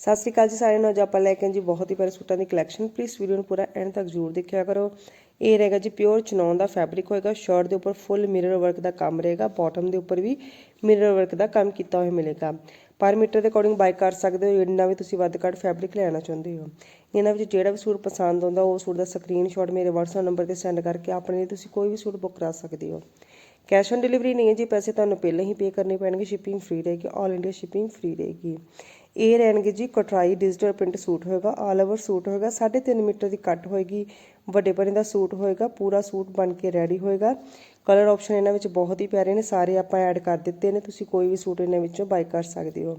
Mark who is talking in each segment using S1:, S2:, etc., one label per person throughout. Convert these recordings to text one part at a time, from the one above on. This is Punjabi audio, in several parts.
S1: ਸਤਿ ਸ਼੍ਰੀ ਅਕਾਲ ਜੀ ਸਾਰਿਆਂ ਨੂੰ। ਅੱਜ ਆਪਾਂ ਲੈ ਕੇ ਜੀ ਬਹੁਤ ਹੀ ਪਿਆਰੇ ਸੂਟਾਂ ਦੀ ਕਲੈਕਸ਼ਨ ਪਲੀਜ਼ ਵੀਡੀਓ ਨੂੰ ਪੂਰਾ ਐਂਡ ਤੱਕ ਜ਼ਰੂਰ ਦੇਖਿਆ ਕਰੋ। ਇਹ ਰਹੇਗਾ ਜੀ ਪਿਓਰ ਚਨੌਨ ਦਾ ਫੈਬਰਿਕ ਹੋਏਗਾ। ਸ਼ਰਟ ਦੇ ਉੱਪਰ ਫੁੱਲ ਮਿਰਰ ਵਰਕ ਦਾ ਕੰਮ ਰਹੇਗਾ। ਬਾਟਮ ਦੇ ਉੱਪਰ ਵੀ ਮਿਰਰ ਵਰਕ ਦਾ ਕੰਮ ਕੀਤਾ ਹੋਇਆ ਮਿਲੇਗਾ। ਪਰ ਮੀਟਰ ਦੇ ਅਕੋਰਡਿੰਗ ਬਾਈ ਕਰ ਸਕਦੇ ਹੋ। ਇੰਨਾ ਵੀ ਤੁਸੀਂ ਵੱਧ ਘੱਟ ਫੈਬਰਿਕ ਲੈਣਾ ਚਾਹੁੰਦੇ ਹੋ। ਇਹਨਾਂ ਵਿੱਚ ਜਿਹੜਾ ਵੀ ਸੂਟ ਪਸੰਦ ਆਉਂਦਾ, ਉਹ ਸੂਟ ਦਾ ਸਕਰੀਨਸ਼ਾਟ ਮੇਰੇ WhatsApp ਨੰਬਰ ਤੇ ਸੈਂਡ ਕਰਕੇ ਆਪਣੇ ਲਈ ਤੁਸੀਂ ਕੋਈ ਵੀ ਸੂਟ ਬੁੱਕ ਕਰਾ ਸਕਦੇ ਹੋ। ਕੈਸ਼ ਔਨ ਡਿਲੀਵਰੀ ਨਹੀਂ ਹੈ ਜੀ। ਪੈਸੇ ਤੁਹਾਨੂੰ ਪਹਿਲਾਂ ਹੀ ਪੇ ਕਰਨੇ ਪੈਣਗੇ। ਸ਼ਿਪਿੰਗ ਫ੍ਰੀ ਰਹੇਗੀ। ਆਲ ਇੰਡੀਆ ਸ਼ਿਪਿੰਗ ਫ੍ਰੀ ਰਹੇਗੀ। ਇਹ ਰਹਿਣਗੇ ਜੀ ਕਟਰਾਈ ਡਿਜੀਟਲ ਪ੍ਰਿੰਟ ਸੂਟ ਹੋਏਗਾ ਆਲ ਓਵਰ ਸੂਟ ਹੋਏਗਾ 3.5 ਮੀਟਰ ਦੀ ਕੱਟ ਹੋਏਗੀ, ਵੱਡੇ ਪਰੇ ਦਾ ਸੂਟ ਹੋਏਗਾ, ਪੂਰਾ ਸੂਟ ਬਣ ਕੇ ਰੈਡੀ ਹੋਏਗਾ। ਕਲਰ ਆਪਸ਼ਨ ਇਹਨਾਂ ਵਿੱਚ ਬਹੁਤ ਹੀ ਪਿਆਰੇ ਨੇ, ਸਾਰੇ ਆਪਾਂ ਐਡ ਕਰ ਦਿੱਤੇ ਨੇ, ਤੁਸੀਂ ਕੋਈ ਵੀ ਸੂਟ ਇਹਨਾਂ ਵਿੱਚੋਂ ਬਾਈ ਕਰ ਸਕਦੇ ਹੋ।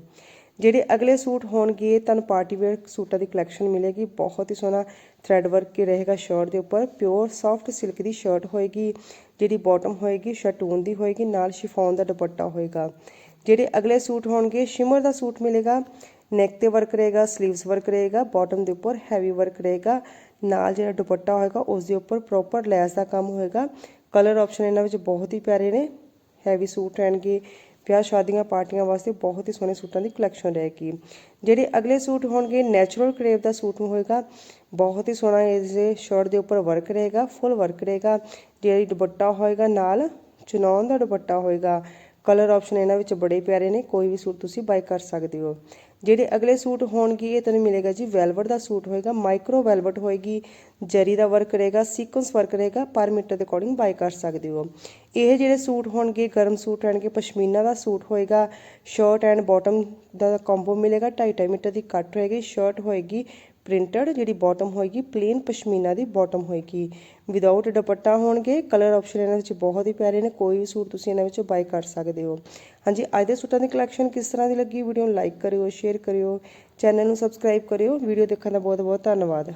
S1: ਜਿਹੜੇ ਅਗਲੇ ਸੂਟ ਹੋਣਗੇ, ਤੁਹਾਨੂੰ ਪਾਰਟੀ ਵੇਅਰ ਸੂਟਾਂ ਦੀ ਕਲੈਕਸ਼ਨ ਮਿਲੇਗੀ, ਬਹੁਤ ਹੀ ਸੋਹਣਾ ਥ੍ਰੈਡ ਵਰਕ ਹੀ ਰਹੇਗਾ ਸ਼ਰਟ ਦੇ ਉੱਪਰ ਪਿਓਰ ਸੌਫਟ ਸਿਲਕ ਦੀ ਸ਼ਰਟ ਹੋਏਗੀ, ਜਿਹੜੀ ਬਾਟਮ ਹੋਏਗੀ ਸ਼ਟੂਨ ਦੀ ਹੋਏਗੀ, ਨਾਲ ਸ਼ਿਫੋਨ ਦਾ ਦੁਪੱਟਾ ਹੋਏਗਾ। ਜਿਹੜੇ ਅਗਲੇ ਸੂਟ ਹੋਣਗੇ ਸ਼ਿਮਰ ਦਾ ਸੂਟ ਮਿਲੇਗਾ ਨੈਕ ਤੇ ਵਰਕ ਰਹੇਗਾ 슬ੀਵਸ ਵਰਕ ਰਹੇਗਾ ਬਾਟਮ ਦੇ ਉੱਪਰ ਹੈਵੀ ਵਰਕ ਰਹੇਗਾ, ਨਾਲ ਜਿਹੜਾ ਦੁਪੱਟਾ ਹੋਏਗਾ, ਉਸ ਦੇ ਉੱਪਰ ਪ੍ਰੋਪਰ ਲੈਸ ਦਾ ਕੰਮ ਹੋਏਗਾ। ਕਲਰ ਆਪਸ਼ਨ ਇਹਨਾਂ ਵਿੱਚ ਬਹੁਤ ਹੀ ਪਿਆਰੇ ਨੇ ਹੈਵੀ ਸੂਟ ਰਹਿਣਗੇ, ਵਿਆਹ ਸ਼ਾਦੀਆਂ ਪਾਰਟੀਆਂ ਵਾਸਤੇ ਬਹੁਤ ਹੀ ਸੋਹਣੇ ਸੂਟਾਂ ਦੀ ਕਲੈਕਸ਼ਨ ਰਹੇਗੀ। ਜਿਹੜੇ ਅਗਲੇ ਸੂਟ ਹੋਣਗੇ ਨੈਚੁਰਲ ਕਰੇਵ ਦਾ ਸੂਟ ਹੋਏਗਾ, ਬਹੁਤ ਹੀ ਸੋਹਣਾ ਇਸ ਦੇ ਸ਼ਰਟ ਦੇ ਉੱਪਰ ਵਰਕ ਰਹੇਗਾ ਫੁੱਲ ਵਰਕ ਰਹੇਗਾ। ਜਿਹੜੀ ਦੁਪੱਟਾ ਹੋਏਗਾ ਨਾਲ ਚੁਨੌਨ ਦਾ ਦੁਪੱਟਾ ਹੋਏਗਾ ਕਲਰ ਆਪਸ਼ਨ ਇਹਨਾਂ ਵਿੱਚ ਬੜੇ ਪਿਆਰੇ ਨੇ, ਕੋਈ ਵੀ ਸੂਟ ਤੁਸੀਂ ਬਾਈ ਕਰ ਸਕਦੇ ਹੋ। ਜਿਹੜੇ ਅਗਲੇ ਸੂਟ ਹੋਣਗੇ ਇਹ ਤੁਹਾਨੂੰ ਮਿਲੇਗਾ ਜੀ ਵੈਲਵਟ ਦਾ ਸੂਟ ਹੋਏਗਾ ਮਾਈਕਰੋ ਵੈਲਵਟ ਹੋਏਗੀ, ਜਰੀ ਦਾ ਵਰਕ ਰਹੇਗਾ ਸੀਕੁਐਂਸ ਵਰਕ ਰਹੇਗਾ, ਪਰ ਮੀਟਰ ਦੇ ਅਕੋਰਡਿੰਗ ਬਾਈ ਕਰ ਸਕਦੇ ਹੋ। ਇਹ ਜਿਹੜੇ ਸੂਟ ਹੋਣਗੇ, ਗਰਮ ਸੂਟ ਰਹਿਣਗੇ, ਪਸ਼ਮੀਨਾ ਦਾ ਸੂਟ ਹੋਏਗਾ ਸ਼ਰਟ ਐਂਡ ਬਾਟਮ ਦਾ ਕੰਬੋ ਮਿਲੇਗਾ 2.5 ਮੀਟਰ ਦੀ ਕੱਟ ਹੋਏਗੀ ਸ਼ਰਟ ਹੋਏਗੀ ਪ੍ਰਿੰਟਡ ਜਿਹੜੀ ਬਾਟਮ ਹੋਏਗੀ ਪਲੇਨ ਪਸ਼ਮੀਨਾ ਦੀ ਬਾਟਮ ਹੋਏਗੀ। ਵਿਦਆਊਟ ਦੁਪੱਟਾ ਹੋਣਗੇ ਕਲਰ ਆਪਸ਼ਨ ਇਹਨਾਂ ਵਿੱਚ ਬਹੁਤ ਹੀ ਪਿਆਰੇ ਨੇ, ਕੋਈ ਵੀ ਸੂਟ ਤੁਸੀਂ ਇਹਨਾਂ ਵਿੱਚੋਂ ਬਾਈ ਕਰ ਸਕਦੇ ਹੋ। ਹਾਂਜੀ, ਅੱਜ ਦੇ ਸੂਟਾਂ ਦੀ ਕਲੈਕਸ਼ਨ ਕਿਸ ਤਰ੍ਹਾਂ ਦੀ ਲੱਗੀ? ਵੀਡੀਓ ਨੂੰ ਲਾਈਕ ਕਰਿਓ ਸ਼ੇਅਰ ਕਰਿਓ ਚੈਨਲ ਨੂੰ ਸਬਸਕ੍ਰਾਈਬ ਕਰਿਓ ਵੀਡੀਓ ਦੇਖਣ ਦਾ ਬਹੁਤ ਬਹੁਤ ਧੰਨਵਾਦ।